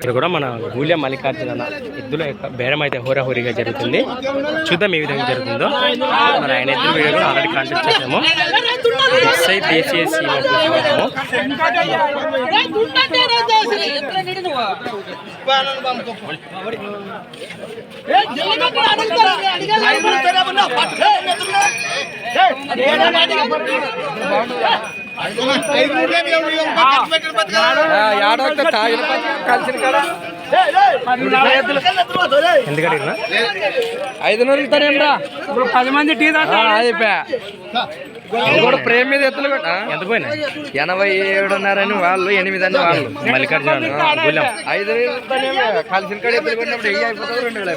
ఇక్కడ కూడా మన గూలె మల్లికార్జున ఎద్దుల యొక్క బేరం అయితే హోరాహోరీగా జరుగుతుంది చూద్దాం ఏ విధంగా జరుగుతుందో మన ఆయన ఎద్దుల వీడియో కూడా ఆల్రెడీ కాంటాక్ట్ చేసాము ఎస్ఐ దేశీయ సీమ చూసాము ఎందుకు అడిగినా ఐదు నూరు ఇస్తారేమ్రా ఇప్పుడు పది మంది టీ అయిపోయా కూడా ప్రేమ మీద ఎత్తులు ఎంత పోయినా ఎనభై ఏడున్నారని వాళ్ళు ఎనిమిది అని వాళ్ళు మల్లికార్జున ఐదు కలిసిన కాడ ఎత్తులు కొట్టినప్పుడు వెయ్యి అయిపోతుంది రెండు వేలు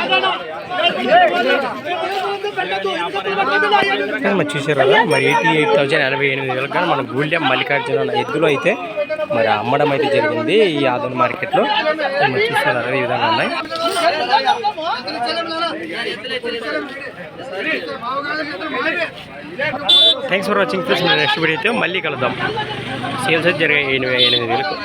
మనం చూసారు కదా మరి ఎయిటీ ఎయిట్ థౌజండ్ ఎనభై ఎనిమిది వేలకు కానీ మన గూల్డెం మల్లికార్జున ఎద్దులు అయితే మరి అమ్మడం అయితే జరిగింది ఈ ఆదోన్ మార్కెట్లో. మరి చూసారు కదా ఈ విధంగా ఉన్నాయి. Thanks for watching next video అయితే మళ్ళీ కలుద్దాం సేల్స్ అయితే జరిగాయి ఎనిమిది ఎనిమిది వేలకు